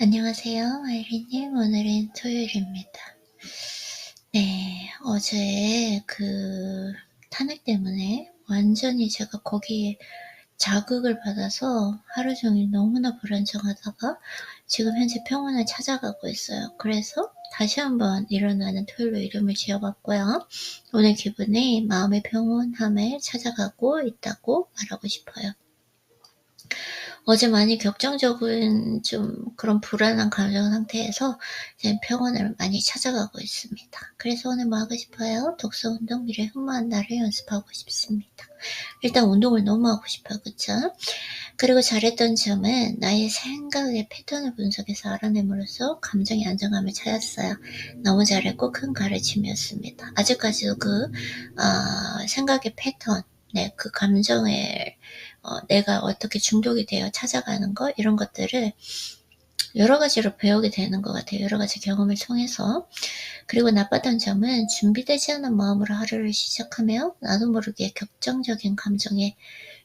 안녕하세요. 아이리님. 오늘은 토요일입니다. 네, 어제 그 탄핵 때문에 완전히 제가 거기에 자극을 받아서 하루 종일 너무나 불안정하다가 지금 현재 평온을 찾아가고 있어요. 그래서 다시 한번 일어나는 토요일로 이름을 지어봤고요. 오늘 기분이 마음의 평온함을 찾아가고 있다고 말하고 싶어요. 어제 많이 격정적인 좀 그런 불안한 감정 상태에서 이제 평온을 많이 찾아가고 있습니다. 그래서 오늘 뭐 하고 싶어요? 독서 운동 미래 흠모한 날을 연습하고 싶습니다. 일단 운동을 너무 하고 싶어요. 그쵸? 그리고 잘했던 점은 나의 생각의 패턴을 분석해서 알아냄으로써 감정의 안정감을 찾았어요. 너무 잘했고 큰 가르침이었습니다. 아직까지도 그 어, 생각의 패턴, 네, 그 감정을 어, 내가 어떻게 중독이 되어 찾아가는 것 이런 것들을 여러 가지로 배우게 되는 것 같아요. 여러 가지 경험을 통해서. 그리고 나빴던 점은 준비되지 않은 마음으로 하루를 시작하며 나도 모르게 격정적인 감정에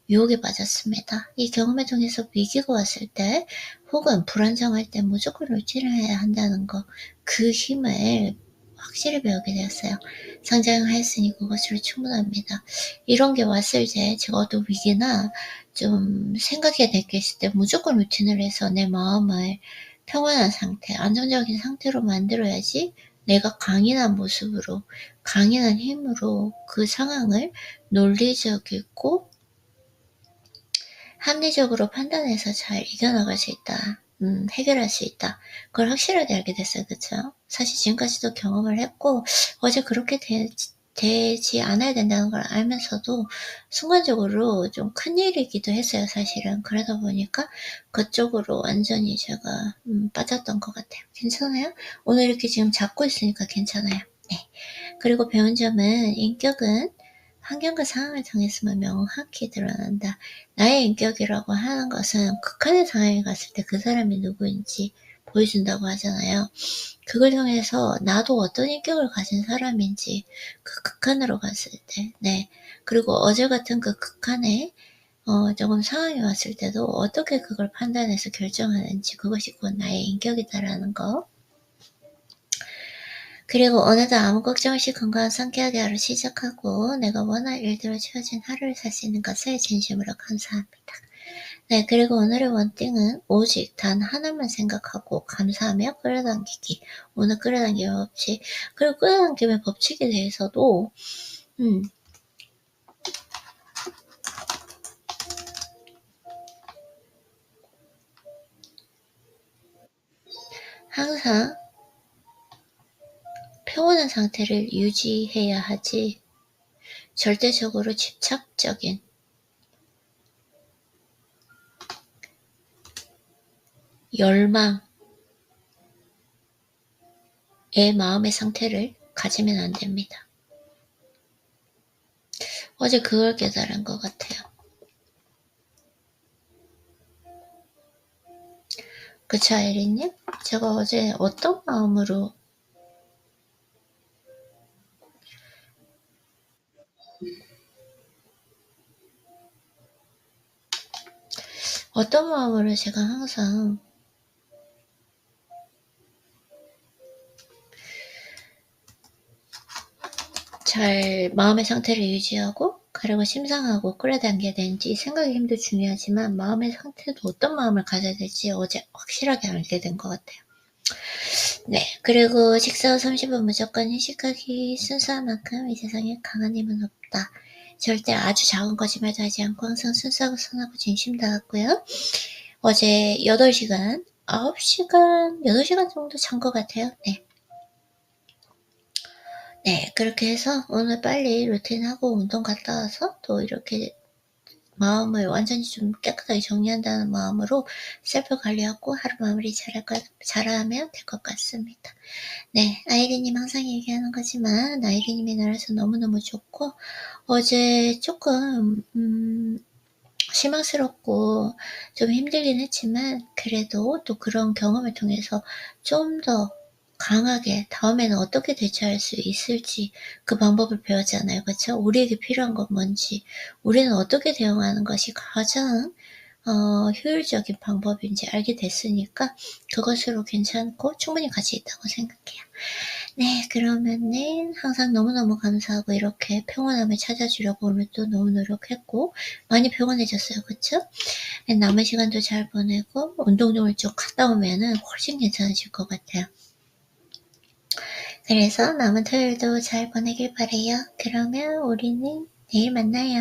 유혹에 빠졌습니다. 이 경험을 통해서 위기가 왔을 때 혹은 불안정할 때 무조건 루틴을 해야 한다는 것, 그 힘을 확실히 배우게 되었어요. 성장했으니 그것으로 충분합니다. 이런 게 왔을 때 어떤 위기나 좀 생각이 느꼈을 때 무조건 루틴을 해서 내 마음을 평온한 상태, 안정적인 상태로 만들어야지 내가 강인한 모습으로, 강인한 힘으로 그 상황을 논리적이고 합리적으로 판단해서 잘 이겨나갈 수 있다. 음, 해결할 수 있다. 그걸 확실하게 알게 됐어요. 그쵸? 사실 지금까지도 경험을 했고, 어제 그렇게 되, 되지 않아야 된다는 걸 알면서도 순간적으로 좀 큰일이기도 했어요. 사실은. 그러다 보니까 그쪽으로 완전히 제가 음, 빠졌던 것 같아요. 괜찮아요? 오늘 이렇게 지금 잡고 있으니까 괜찮아요. 네. 그리고 배운 점은 인격은 환경과 상황을 정했으면 명확히 드러난다. 나의 인격이라고 하는 것은 극한의 상황에 갔을 때 그 사람이 누구인지 보여준다고 하잖아요. 그걸 통해서 나도 어떤 인격을 가진 사람인지 그 극한으로 갔을 때, 네. 그리고 어제 같은 그 극한에 어, 조금 상황이 왔을 때도 어떻게 그걸 판단해서 결정하는지 그것이 곧 나의 인격이다라는 거. 그리고 어느덧 아무 걱정 없이 건강한 상쾌하게 하루 시작하고 내가 원할 일대로 채워진 하루를 살 수 있는 것을 진심으로 감사합니다. 네, 그리고 오늘의 원띵은 오직 단 하나만 생각하고 감사하며 끌어당기기. 오늘 끌어당김의 법칙. 그리고 끌어당김의 법칙에 대해서도, 음, 항상 평온한 상태를 유지해야 하지 절대적으로 집착적인 열망의 마음의 상태를 가지면 안 됩니다. 어제 그걸 깨달은 것 같아요. 그쵸, 에리님? 제가 어제 어떤 마음으로 어떤 마음으로 제가 항상 잘 마음의 상태를 유지하고 그리고 심상하고 끌어당겨야 되는지 생각의 힘도 중요하지만 마음의 상태도 어떤 마음을 가져야 될지 어제 확실하게 알게 된 것 같아요. 네, 그리고 식사 후 30분 무조건 휴식하기 순수한 만큼 이 세상에 강한 힘은 없다. 절대 아주 작은 거짓말도 하지 않고 항상 순수하고 선하고 진심다웠고요. 어제 8시간, 9시간, 8시간 정도 잔 것 같아요. 네. 네, 그렇게 해서 오늘 빨리 루틴 하고 운동 갔다 와서 또 이렇게 마음을 완전히 좀 깨끗하게 정리한다는 마음으로 셀프 관리하고 하루 마무리 잘할 것, 잘하면 될 것 같습니다. 네, 아이리님 항상 얘기하는 거지만 아이리님이 나라서 너무너무 좋고 어제 조금 음, 실망스럽고 좀 힘들긴 했지만 그래도 또 그런 경험을 통해서 좀더 강하게 다음에는 어떻게 대처할 수 있을지 그 방법을 배웠잖아요. 그렇죠? 우리에게 필요한 건 뭔지, 우리는 어떻게 대응하는 것이 가장 어, 효율적인 방법인지 알게 됐으니까 그것으로 괜찮고 충분히 가치 있다고 생각해요. 네, 그러면은 항상 너무너무 감사하고 이렇게 평온함을 찾아주려고 오늘도 너무 노력했고 많이 평온해졌어요. 그쵸? 네, 남은 시간도 잘 보내고 운동을 좀 갔다 오면은 훨씬 괜찮아질 것 같아요. 그래서 남은 토요일도 잘 보내길 바래요. 그러면 우리는 내일 만나요.